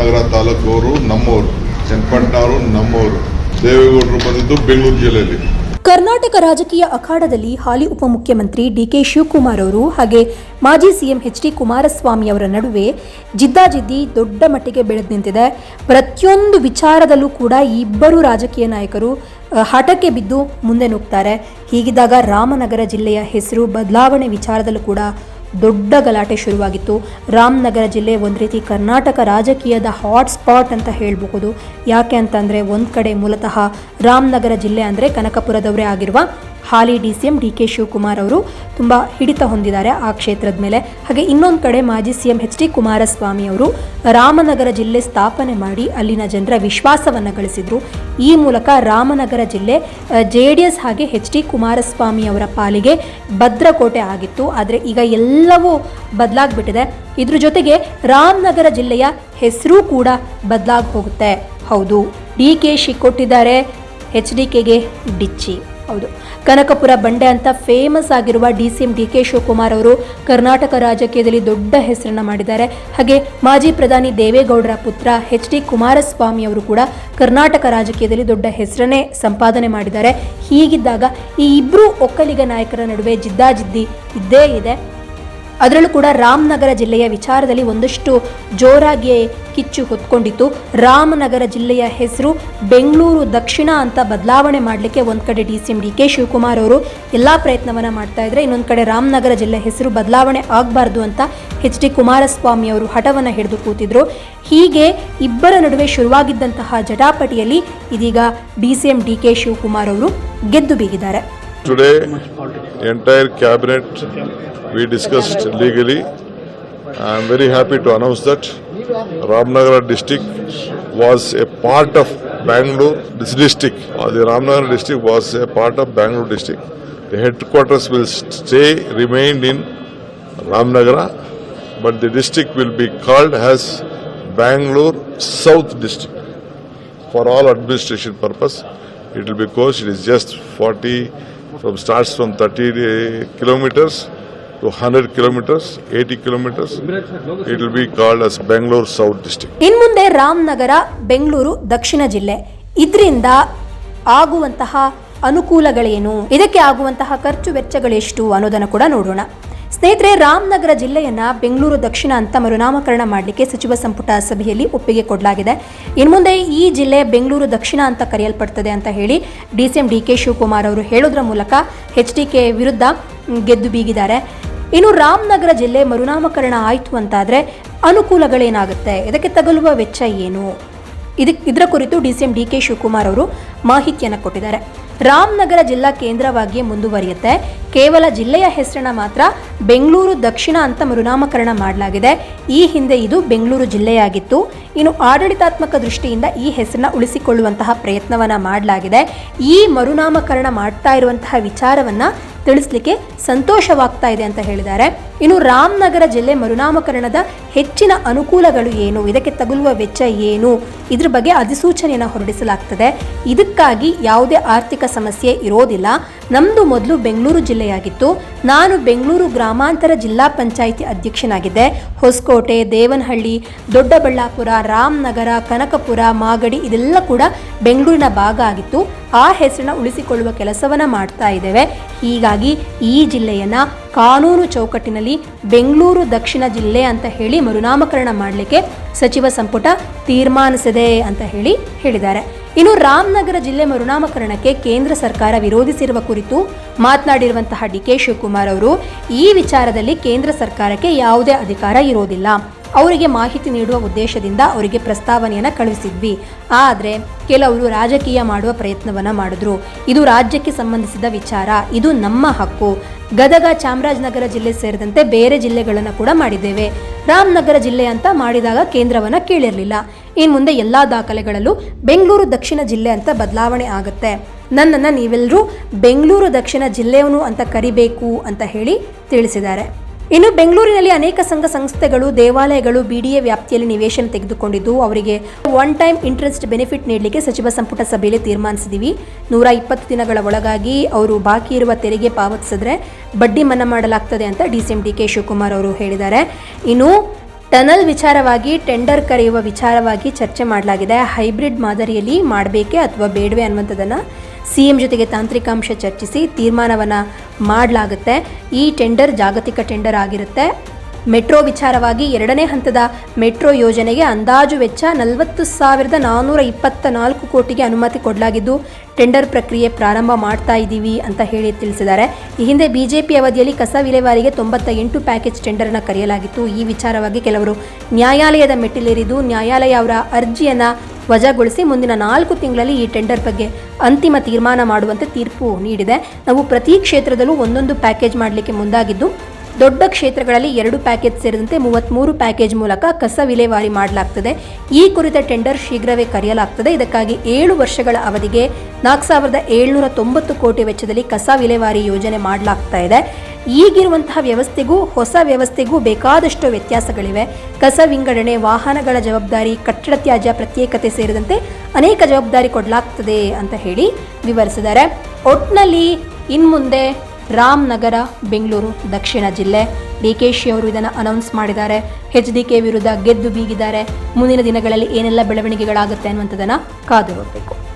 ರಾಮನಗರ ತಾಲೂಕವರು ನಮ್ಮವರು ಚನ್ನಪಟ್ಟಣವರು ನಮ್ಮವರು ದೇವೇಗೌಡರು ಬಂದಿದ್ದು ಬೆಂಗಳೂರು ಜಿಲ್ಲೆಯಲ್ಲಿ. ಕರ್ನಾಟಕ ರಾಜಕೀಯ ಅಖಾಡದಲ್ಲಿ ಹಾಲಿ ಉಪಮುಖ್ಯಮಂತ್ರಿ ಡಿಕೆ ಶಿವಕುಮಾರ್ ಅವರು ಹಾಗೆ ಮಾಜಿ ಸಿಎಂ ಎಚ್ ಡಿ ಕುಮಾರಸ್ವಾಮಿ ಅವರ ನಡುವೆ ಜಿದ್ದಾಜಿದ್ದಿ ದೊಡ್ಡ ಮಟ್ಟಿಗೆ ಬೆಳೆದು ನಿಂತಿದೆ. ಪ್ರತಿಯೊಂದು ವಿಚಾರದಲ್ಲೂ ಕೂಡ ಇಬ್ಬರು ರಾಜಕೀಯ ನಾಯಕರು ಹಠಕ್ಕೆ ಬಿದ್ದು ಮುಂದೆ ನುಗ್ತಾರೆ. ಹೀಗಿದ್ದಾಗ ರಾಮನಗರ ಜಿಲ್ಲೆಯ ಹೆಸರು ಬದಲಾವಣೆ ವಿಚಾರದಲ್ಲೂ ಕೂಡ ದೊಡ್ಡ ಗಲಾಟೆ ಶುರುವಾಗಿತ್ತು. ರಾಮನಗರ ಜಿಲ್ಲೆ ಒಂದು ರೀತಿ ಕರ್ನಾಟಕ ರಾಜಕೀಯದ ಹಾಟ್ ಸ್ಪಾಟ್ ಅಂತ ಹೇಳಬಹುದು. ಯಾಕೆ ಅಂತಂದರೆ ಒಂದು ಕಡೆ ಮೂಲತಃ ರಾಮನಗರ ಜಿಲ್ಲೆ ಅಂದರೆ ಕನಕಪುರದವರೇ ಆಗಿರುವ ಹಾಲಿ D C M D K Shivakumar ಅವರು ತುಂಬ ಹಿಡಿತ ಹೊಂದಿದ್ದಾರೆ ಆ ಕ್ಷೇತ್ರದ ಮೇಲೆ. ಹಾಗೆ ಇನ್ನೊಂದು ಕಡೆ ಮಾಜಿ C M H D Kumaraswamy ಅವರು ರಾಮನಗರ ಜಿಲ್ಲೆ ಸ್ಥಾಪನೆ ಮಾಡಿ ಅಲ್ಲಿನ ಜನರ ವಿಶ್ವಾಸವನ್ನು ಗಳಿಸಿದರು. ಈ ಮೂಲಕ ರಾಮನಗರ ಜಿಲ್ಲೆ ಜೆ ಡಿ ಎಸ್ ಹಾಗೆ ಎಚ್ ಡಿ ಕುಮಾರಸ್ವಾಮಿ ಅವರ ಪಾಲಿಗೆ ಭದ್ರಕೋಟೆ ಆಗಿತ್ತು. ಆದರೆ ಈಗ ಎಲ್ಲವೂ ಬದಲಾಗ್ಬಿಟ್ಟಿದೆ. ಇದ್ರ ಜೊತೆಗೆ ರಾಮನಗರ ಜಿಲ್ಲೆಯ ಹೆಸರು ಕೂಡ ಬದಲಾಗಿ ಹೋಗುತ್ತೆ. ಹೌದು, ಡಿ ಕೆ ಶಿ ಕೊಟ್ಟಿದ್ದಾರೆ ಎಚ್ ಡಿ ಕೆಗೆ ಡಿಚ್ಚಿ. ಹೌದು. ಕನಕಪುರ ಬಂಡೆ ಅಂತ ಫೇಮಸ್ ಆಗಿರುವ D C M D K Shivakumar ಅವರು ಕರ್ನಾಟಕ ರಾಜಕೀಯದಲ್ಲಿ ದೊಡ್ಡ ಹೆಸರನ್ನ ಮಾಡಿದ್ದಾರೆ. ಹಾಗೆ ಮಾಜಿ ಪ್ರಧಾನಿ ದೇವೇಗೌಡರ ಪುತ್ರ ಎಚ್ ಡಿ ಕುಮಾರಸ್ವಾಮಿ ಅವರು ಕೂಡ ಕರ್ನಾಟಕ ರಾಜಕೀಯದಲ್ಲಿ ದೊಡ್ಡ ಹೆಸರನ್ನೇ ಸಂಪಾದನೆ ಮಾಡಿದ್ದಾರೆ. ಹೀಗಿದ್ದಾಗ ಈ ಇಬ್ಬರು ಒಕ್ಕಲಿಗ ನಾಯಕರ ನಡುವೆ ಜಿದ್ದಾಜಿದ್ದಿ ಇದ್ದೇ ಇದೆ. ಅದರಲ್ಲೂ ಕೂಡ ರಾಮನಗರ ಜಿಲ್ಲೆಯ ವಿಚಾರದಲ್ಲಿ ಒಂದಷ್ಟು ಜೋರಾಗಿ ಕಿಚ್ಚು ಹೊತ್ಕೊಂಡಿತ್ತು. ರಾಮನಗರ ಜಿಲ್ಲೆಯ ಹೆಸರು ಬೆಂಗಳೂರು ದಕ್ಷಿಣ ಅಂತ ಬದಲಾವಣೆ ಮಾಡಲಿಕ್ಕೆ ಒಂದು ಕಡೆ D C M D K Shivakumar ಅವರು ಎಲ್ಲ ಪ್ರಯತ್ನವನ್ನು ಮಾಡ್ತಾ ಇದ್ರೆ ಇನ್ನೊಂದು ಕಡೆ ರಾಮನಗರ ಜಿಲ್ಲೆ ಹೆಸರು ಬದಲಾವಣೆ ಆಗಬಾರ್ದು ಅಂತ ಎಚ್ ಡಿ ಕುಮಾರಸ್ವಾಮಿ ಅವರು ಹಠವನ್ನು ಹಿಡಿದು ಕೂತಿದ್ರು. ಹೀಗೆ ಇಬ್ಬರ ನಡುವೆ ಶುರುವಾಗಿದ್ದಂತಹ ಜಟಾಪಟಿಯಲ್ಲಿ ಇದೀಗ D C M D K Shivakumar ಅವರು ಗೆದ್ದು ಬೀಗಿದ್ದಾರೆ. Today, entire cabinet, we discussed legally. I am very happy to announce that Ramnagara district was a part of Bangalore. District, uh, the Ramnagara district was a part of Bangalore district. The headquarters will stay, remain in Ramnagara, but the district will be called as Bangalore South District. for all administration purpose. It will be coached, it is just 40, from starts from 30 kilometers to 100 kilometers, 80 kilometers. It will be called as Bangalore South District. ಇನ್ಮುಂದೆ ರಾಮನಗರ ಬೆಂಗಳೂರು ದಕ್ಷಿಣ ಜಿಲ್ಲೆ ಇದರಿಂದ ಆಗುವಂತಹ ಅನುಕೂಲಗಳೇನು ಇದಕ್ಕೆ ಆಗುವಂತಹ ಖರ್ಚು ವೆಚ್ಚಗಳೆಷ್ಟು ಅನ್ನೋದನ್ನು ಕೂಡ ನೋಡೋಣ ಸ್ನೇಹಿತರೆ, ರಾಮನಗರ ಜಿಲ್ಲೆಯನ್ನು ಬೆಂಗಳೂರು ದಕ್ಷಿಣ ಅಂತ ಮರುನಾಮಕರಣ ಮಾಡಲಿಕ್ಕೆ ಸಚಿವ ಸಂಪುಟ ಸಭೆಯಲ್ಲಿ ಒಪ್ಪಿಗೆ ಕೊಡಲಾಗಿದೆ. ಇನ್ಮುಂದೆ ಈ ಜಿಲ್ಲೆ ಬೆಂಗಳೂರು ದಕ್ಷಿಣ ಅಂತ ಕರೆಯಲ್ಪಡ್ತದೆ ಅಂತ ಹೇಳಿ D C M D K Shivakumar ಅವರು ಹೇಳೋದ್ರ ಮೂಲಕ ಎಚ್ ಡಿ ಕೆ ವಿರುದ್ಧ ಗೆದ್ದು ಬೀಗಿದ್ದಾರೆ. ಇನ್ನು ರಾಮನಗರ ಜಿಲ್ಲೆ ಮರುನಾಮಕರಣ ಆಯಿತು ಅಂತಾದರೆ ಅನುಕೂಲಗಳೇನಾಗುತ್ತೆ? ಇದಕ್ಕೆ ತಗಲುವ ವೆಚ್ಚ ಏನು? ಇದಕ್ಕೆ ಇದರ ಕುರಿತು D C M D K Shivakumar ಅವರು ಮಾಹಿತಿಯನ್ನು ಕೊಟ್ಟಿದ್ದಾರೆ. ರಾಮನಗರ ಜಿಲ್ಲಾ ಕೇಂದ್ರವಾಗಿ ಮುಂದುವರಿಯುತ್ತೆ. ಕೇವಲ ಜಿಲ್ಲೆಯ ಹೆಸರನ್ನ ಮಾತ್ರ ಬೆಂಗಳೂರು ದಕ್ಷಿಣ ಅಂತ ಮರುನಾಮಕರಣ ಮಾಡಲಾಗಿದೆ. ಈ ಹಿಂದೆ ಇದು ಬೆಂಗಳೂರು ಜಿಲ್ಲೆಯಾಗಿತ್ತು. ಇನ್ನು ಆಡಳಿತಾತ್ಮಕ ದೃಷ್ಟಿಯಿಂದ ಈ ಹೆಸರನ್ನ ಉಳಿಸಿಕೊಳ್ಳುವಂತಹ ಪ್ರಯತ್ನವನ್ನ ಮಾಡಲಾಗಿದೆ. ಈ ಮರುನಾಮಕರಣ ಮಾಡ್ತಾ ಇರುವಂತಹ ವಿಚಾರವನ್ನ ತಿಳಿಸ್ಲಿಕ್ಕೆ ಸಂತೋಷವಾಗ್ತಾ ಇದೆ ಅಂತ ಹೇಳಿದ್ದಾರೆ. ಇನ್ನು ರಾಮನಗರ ಜಿಲ್ಲೆ ಮರುನಾಮಕರಣದ ಹೆಚ್ಚಿನ ಅನುಕೂಲಗಳು ಏನು? ಇದಕ್ಕೆ ತಗುಲುವ ವೆಚ್ಚ ಏನು? ಇದ್ರ ಬಗ್ಗೆ ಅಧಿಸೂಚನೆಯನ್ನು ಹೊರಡಿಸಲಾಗ್ತದೆ. ಇದಕ್ಕಾಗಿ ಯಾವುದೇ ಆರ್ಥಿಕ ಸಮಸ್ಯೆ ಇರೋದಿಲ್ಲ. ನಮ್ಮದು ಮೊದಲು ಬೆಂಗಳೂರು ಜಿಲ್ಲೆಯಾಗಿತ್ತು. ನಾನು ಬೆಂಗಳೂರು ಗ್ರಾಮಾಂತರ ಜಿಲ್ಲಾ ಪಂಚಾಯಿತಿ ಅಧ್ಯಕ್ಷನಾಗಿದ್ದೆ. ಹೊಸಕೋಟೆ, ದೇವನಹಳ್ಳಿ, ದೊಡ್ಡಬಳ್ಳಾಪುರ, ರಾಮನಗರ, ಕನಕಪುರ, ಮಾಗಡಿ ಇದೆಲ್ಲ ಕೂಡ ಬೆಂಗಳೂರಿನ ಭಾಗ ಆಗಿತ್ತು. ಆ ಹೆಸರನ್ನ ಉಳಿಸಿಕೊಳ್ಳುವ ಕೆಲಸವನ್ನ ಮಾಡ್ತಾ ಇದ್ದೇವೆ. ಹೀಗಾಗಿ ಈ ಜಿಲ್ಲೆಯನ್ನ ಕಾನೂನು ಚೌಕಟ್ಟಿನಲ್ಲಿ ಬೆಂಗಳೂರು ದಕ್ಷಿಣ ಜಿಲ್ಲೆ ಅಂತ ಹೇಳಿ ಮರುನಾಮಕರಣ ಮಾಡಲಿಕ್ಕೆ ಸಚಿವ ಸಂಪುಟ ತೀರ್ಮಾನಿಸಿದೆ ಅಂತ ಹೇಳಿ ಹೇಳಿದ್ದಾರೆ. ಇನ್ನು ರಾಮನಗರ ಜಿಲ್ಲೆ ಮರುನಾಮಕರಣಕ್ಕೆ ಕೇಂದ್ರ ಸರ್ಕಾರ ವಿರೋಧಿಸಿರುವ ಕುರಿತು ಮಾತನಾಡಿರುವಂತಹ ಡಿ ಕೆ ಶಿವಕುಮಾರ್ ಅವರು, ಈ ವಿಚಾರದಲ್ಲಿ ಕೇಂದ್ರ ಸರ್ಕಾರಕ್ಕೆ ಯಾವುದೇ ಅಧಿಕಾರ ಇರೋದಿಲ್ಲ. ಅವರಿಗೆ ಮಾಹಿತಿ ನೀಡುವ ಉದ್ದೇಶದಿಂದ ಅವರಿಗೆ ಪ್ರಸ್ತಾವನೆಯನ್ನು ಕಳುಹಿಸಿದ್ವಿ. ಆದರೆ ಕೆಲವರು ರಾಜಕೀಯ ಮಾಡುವ ಪ್ರಯತ್ನವನ್ನ ಮಾಡಿದ್ರು. ಇದು ರಾಜ್ಯಕ್ಕೆ ಸಂಬಂಧಿಸಿದ ವಿಚಾರ. ಇದು ನಮ್ಮ ಹಕ್ಕು. ಗದಗ ಚಾಮರಾಜನಗರ ಜಿಲ್ಲೆ ಸೇರಿದಂತೆ ಬೇರೆ ಜಿಲ್ಲೆಗಳನ್ನು ಕೂಡ ಮಾಡಿದ್ದೇವೆ. ರಾಮನಗರ ಜಿಲ್ಲೆ ಅಂತ ಮಾಡಿದಾಗ ಕೇಂದ್ರವನ್ನು ಕೇಳಿರಲಿಲ್ಲ. ಇನ್ನು ಮುಂದೆ ಎಲ್ಲ ದಾಖಲೆಗಳಲ್ಲೂ ಬೆಂಗಳೂರು ದಕ್ಷಿಣ ಜಿಲ್ಲೆ ಅಂತ ಬದಲಾವಣೆ ಆಗುತ್ತೆ. ನನ್ನನ್ನು ನೀವೆಲ್ಲರೂ ಬೆಂಗಳೂರು ದಕ್ಷಿಣ ಜಿಲ್ಲೆಯವನು ಅಂತ ಕರಿಬೇಕು ಅಂತ ಹೇಳಿ ತಿಳಿಸಿದ್ದಾರೆ. ಇನ್ನು ಬೆಂಗಳೂರಿನಲ್ಲಿ ಅನೇಕ ಸಂಘ ಸಂಸ್ಥೆಗಳು, ದೇವಾಲಯಗಳು ಬಿಡಿಎ ವ್ಯಾಪ್ತಿಯಲ್ಲಿ ನಿವೇಶನ ತೆಗೆದುಕೊಂಡಿದ್ದು, ಅವರಿಗೆ ಒನ್ ಟೈಮ್ ಇಂಟ್ರೆಸ್ಟ್ ಬೆನಿಫಿಟ್ ನೀಡಲಿಕ್ಕೆ ಸಚಿವ ಸಂಪುಟ ಸಭೆಯಲ್ಲಿ ತೀರ್ಮಾನಿಸಿದೀವಿ. ನೂರ ಇಪ್ಪತ್ತು ದಿನಗಳ ಒಳಗಾಗಿ ಅವರು ಬಾಕಿ ಇರುವ ತೆರಿಗೆ ಪಾವತಿಸಿದ್ರೆ ಬಡ್ಡಿ ಮನ್ನಾ ಮಾಡಲಾಗ್ತದೆ ಅಂತ D C D K Shivakumar ಅವರು ಹೇಳಿದ್ದಾರೆ. ಇನ್ನು ಟನಲ್ ವಿಚಾರವಾಗಿ, ಟೆಂಡರ್ ಕರೆಯುವ ವಿಚಾರವಾಗಿ ಚರ್ಚೆ ಮಾಡಲಾಗಿದೆ. ಹೈಬ್ರಿಡ್ ಮಾದರಿಯಲ್ಲಿ ಮಾಡಬೇಕೆ ಅಥವಾ ಬೇಡವೆ ಅನ್ನುವಂಥದ್ದನ್ನು ಸಿ ಎಂ ಜೊತೆಗೆ ತಾಂತ್ರಿಕಾಂಶ ಚರ್ಚಿಸಿ ತೀರ್ಮಾನವನ್ನು ಮಾಡಲಾಗುತ್ತೆ. ಈ ಟೆಂಡರ್ ಜಾಗತಿಕ ಟೆಂಡರ್ ಆಗಿರುತ್ತೆ. ಮೆಟ್ರೋ ವಿಚಾರವಾಗಿ ಎರಡನೇ ಹಂತದ ಮೆಟ್ರೋ ಯೋಜನೆಗೆ ಅಂದಾಜು ವೆಚ್ಚ ನಲವತ್ತು ಸಾವಿರದ ನಾನ್ನೂರ ಇಪ್ಪತ್ತ ನಾಲ್ಕು ಕೋಟಿಗೆ ಅನುಮತಿ ಕೊಡಲಾಗಿದ್ದು, ಟೆಂಡರ್ ಪ್ರಕ್ರಿಯೆ ಪ್ರಾರಂಭ ಮಾಡ್ತಾ ಇದ್ದೀವಿ ಅಂತ ಹೇಳಿ ತಿಳಿಸಿದ್ದಾರೆ. ಈ ಹಿಂದೆ ಬಿಜೆಪಿ ಅವಧಿಯಲ್ಲಿ ಕಸ ವಿಲೇವಾರಿಗೆ ತೊಂಬತ್ತ ಎಂಟು ಪ್ಯಾಕೇಜ್ ಟೆಂಡರ್ನ ಕರೆಯಲಾಗಿತ್ತು. ಈ ವಿಚಾರವಾಗಿ ಕೆಲವರು ನ್ಯಾಯಾಲಯದ ಮೆಟ್ಟಿಲೇರಿದ್ದು, ನ್ಯಾಯಾಲಯ ಅವರ ಅರ್ಜಿಯನ್ನು ವಜಾಗೊಳಿಸಿ ಮುಂದಿನ ನಾಲ್ಕು ತಿಂಗಳಲ್ಲಿ ಈ ಟೆಂಡರ್ ಬಗ್ಗೆ ಅಂತಿಮ ತೀರ್ಮಾನ ಮಾಡುವಂತೆ ತೀರ್ಪು ನೀಡಿದೆ. ನಾವು ಪ್ರತಿ ಕ್ಷೇತ್ರದಲ್ಲೂ ಒಂದೊಂದು ಪ್ಯಾಕೇಜ್ ಮಾಡಲಿಕ್ಕೆ ಮುಂದಾಗಿದ್ದು ದೊಡ್ಡ ಕ್ಷೇತ್ರಗಳಲ್ಲಿ ಎರಡು ಪ್ಯಾಕೇಜ್ ಸೇರಿದಂತೆ ಮೂವತ್ತ್ಮೂರು ಪ್ಯಾಕೇಜ್ ಮೂಲಕ ಕಸ ವಿಲೇವಾರಿ ಮಾಡಲಾಗ್ತದೆ. ಈ ಕುರಿತ ಟೆಂಡರ್ ಶೀಘ್ರವೇ ಕರೆಯಲಾಗ್ತದೆ. ಇದಕ್ಕಾಗಿ ಏಳು ವರ್ಷಗಳ ಅವಧಿಗೆ ನಾಲ್ಕು ಸಾವಿರದ ಏಳ್ನೂರ ತೊಂಬತ್ತು ಕೋಟಿ ವೆಚ್ಚದಲ್ಲಿ ಕಸ ವಿಲೇವಾರಿ ಯೋಜನೆ ಮಾಡಲಾಗ್ತಾ ಇದೆ. ಈಗಿರುವಂತಹ ವ್ಯವಸ್ಥೆಗೂ, ಹೊಸ ವ್ಯವಸ್ಥೆಗೂ ಬೇಕಾದಷ್ಟು ವ್ಯತ್ಯಾಸಗಳಿವೆ. ಕಸ ವಿಂಗಡಣೆ, ವಾಹನಗಳ ಜವಾಬ್ದಾರಿ, ಕಟ್ಟಡ ತ್ಯಾಜ್ಯ ಪ್ರತ್ಯೇಕತೆ ಸೇರಿದಂತೆ ಅನೇಕ ಜವಾಬ್ದಾರಿ ಕೊಡಲಾಗ್ತದೆ ಅಂತ ಹೇಳಿ ವಿವರಿಸಿದ್ದಾರೆ. ಒಟ್ನಲ್ಲಿ ಇನ್ಮುಂದೆ ರಾಮನಗರ, ಬೆಂಗಳೂರು, ದಕ್ಷಿಣ ಜಿಲ್ಲೆ. ಡಿ ಕೆ ಶಿ ಅವರು ಇದನ್ನು ಅನೌನ್ಸ್ ಮಾಡಿದ್ದಾರೆ. ಎಚ್ ಡಿ ಕೆ ವಿರುದ್ಧ ಗೆದ್ದು ಬೀಗಿದ್ದಾರೆ. ಮುಂದಿನ ದಿನಗಳಲ್ಲಿ ಏನೆಲ್ಲ ಬೆಳವಣಿಗೆಗಳಾಗುತ್ತೆ ಅನ್ನುವಂಥದ್ದನ್ನು ಕಾದು ನೋಡಬೇಕು.